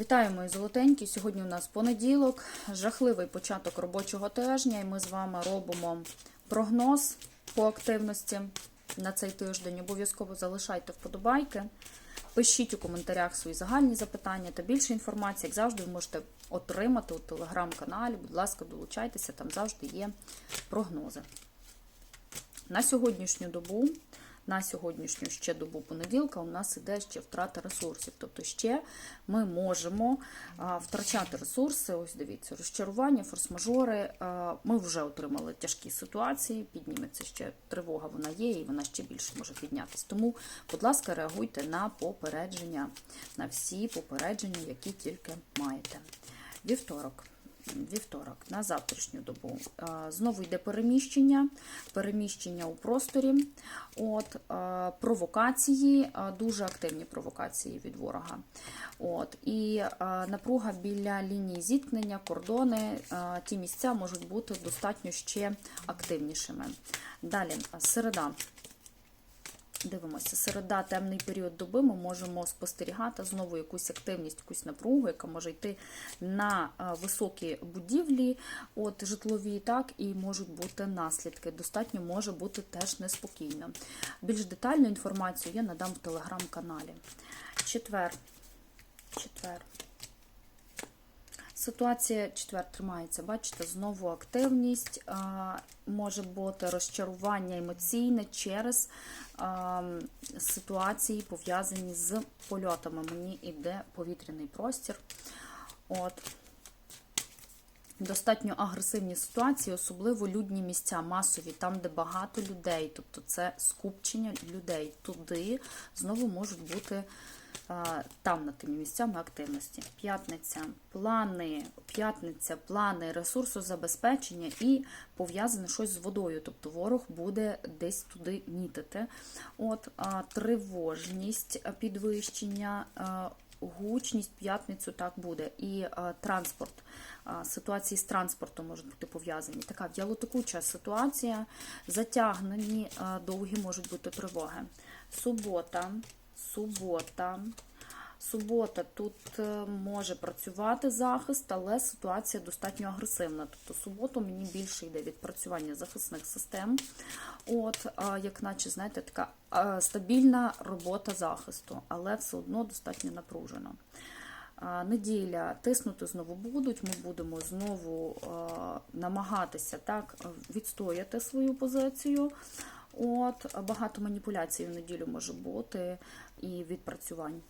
Вітаю, мої золотенькі. Сьогодні у нас понеділок, жахливий початок робочого тижня, і ми з вами робимо прогноз по активності на цей тиждень. Обов'язково залишайте вподобайки, пишіть у коментарях свої загальні запитання та більше інформації, як завжди, ви можете отримати у телеграм-каналі. Будь ласка, долучайтеся, там завжди є прогнози. На сьогоднішню добу, на сьогоднішню ще добу понеділка, у нас іде ще втрата ресурсів. Тобто ще ми можемо втрачати ресурси. Ось дивіться, розчарування, форс-мажори. Ми вже отримали тяжкі ситуації, підніметься ще тривога, вона є, і вона ще більше може піднятися. Тому, будь ласка, реагуйте на попередження, на всі попередження, які тільки маєте. Вівторок. Вівторок на завтрашню добу знову йде переміщення, переміщення у просторі, от провокації, дуже активні провокації від ворога. От і напруга біля лінії зіткнення, кордони, ті місця можуть бути достатньо ще активнішими. Далі середа. Дивимося, середа, темний період доби, ми можемо спостерігати знову якусь активність, якусь напругу, яка може йти на високі будівлі, от житлові, так, і можуть бути наслідки. Достатньо може бути теж неспокійно. Більш детальну інформацію я надам в телеграм-каналі. Четвер. Ситуація четвер тримається, бачите, знову активність, може бути розчарування емоційне через ситуації, пов'язані з польотами. Мені йде повітряний простір. От. Достатньо агресивні ситуації, особливо людні місця, масові, там, де багато людей, тобто це скупчення людей. Туди знову можуть бути там над тими місцями активності. П'ятниця, плани, п'ятниця, плани ресурсозабезпечення і пов'язане щось з водою. Тобто ворог буде десь туди мітити. От тривожність, підвищення. Гучність п'ятницю так буде. І а, транспорт. Ситуації з транспортом можуть бути пов'язані. Така в'ялотекуча ситуація, затягнені, довгі можуть бути тривоги. Субота. Субота. Субота тут е, може працювати захист, але ситуація достатньо агресивна. Тобто суботу мені більше йде відпрацювання захисних систем. От, як наче, знаєте, така стабільна робота захисту, але все одно достатньо напружено. Неділя тиснути знову будуть, ми будемо знову намагатися так відстояти свою позицію. От, Багато маніпуляцій в неділю може бути і відпрацювань.